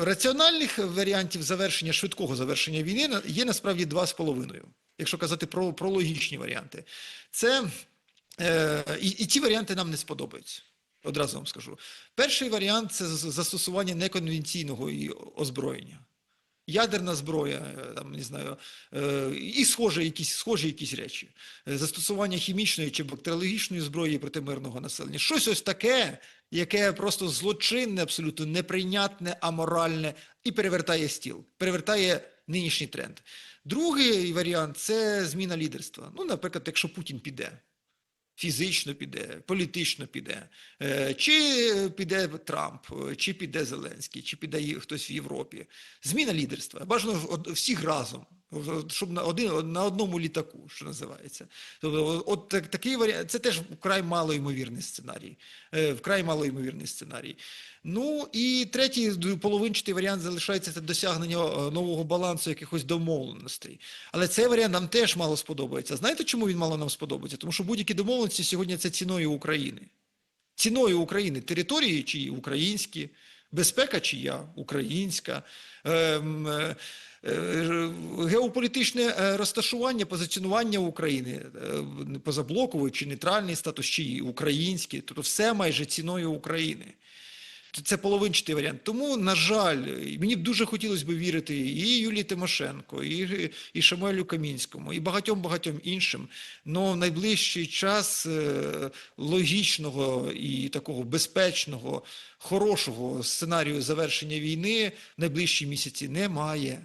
Раціональних варіантів завершення швидкого завершення війни є насправді два з половиною. Якщо казати про, про логічні варіанти, це е, і, і ті варіанти нам не сподобаються. Одразу вам скажу. Перший варіант це застосування неконвенційного озброєння. Ядерна зброя, е, там не знаю, е, і схожі якісь, схожі якісь речі, Е, застосування хімічної чи бактеріологічної зброї проти мирного населення. Щось ось таке, яке просто злочинне, абсолютно неприйнятне, аморальне і перевертає стіл, перевертає нинішній тренд. Другий варіант це зміна лідерства. Ну, наприклад, якщо Путін піде. Фізично піде, політично піде, Е, чи піде Трамп, чи піде Зеленський, чи піде хтось в Європі. Зміна лідерства. Бажано всіх разом, щоб на один на одному літаку, що називається. Тобто, от так- такий варіант, це теж вкрай малоймовірний сценарій. Е, Вкрай малоймовірний сценарій. Ну і третій половинчатий варіант залишається це досягнення е, нового балансу якихось домовленостей. Але цей варіант нам теж мало сподобається. Знаєте, чому він мало нам сподобається? Тому що будь-які домовленості сьогодні це ціною України. Ціною України території чиї українські, безпека чия українська, ем, е, е, геополітичне е, розташування, позиціонування України, позаблоковий чи нейтральний статус чиї український, тобто все майже ціною України. Це половинчатий варіант. Тому, на жаль, мені б дуже хотілося б вірити і Юлії Тимошенко, і, і Шамуелю Камінському, і багатьом-багатьом іншим. Но в найближчий час е, логічного і такого безпечного, хорошого сценарію завершення війни в найближчі місяці немає.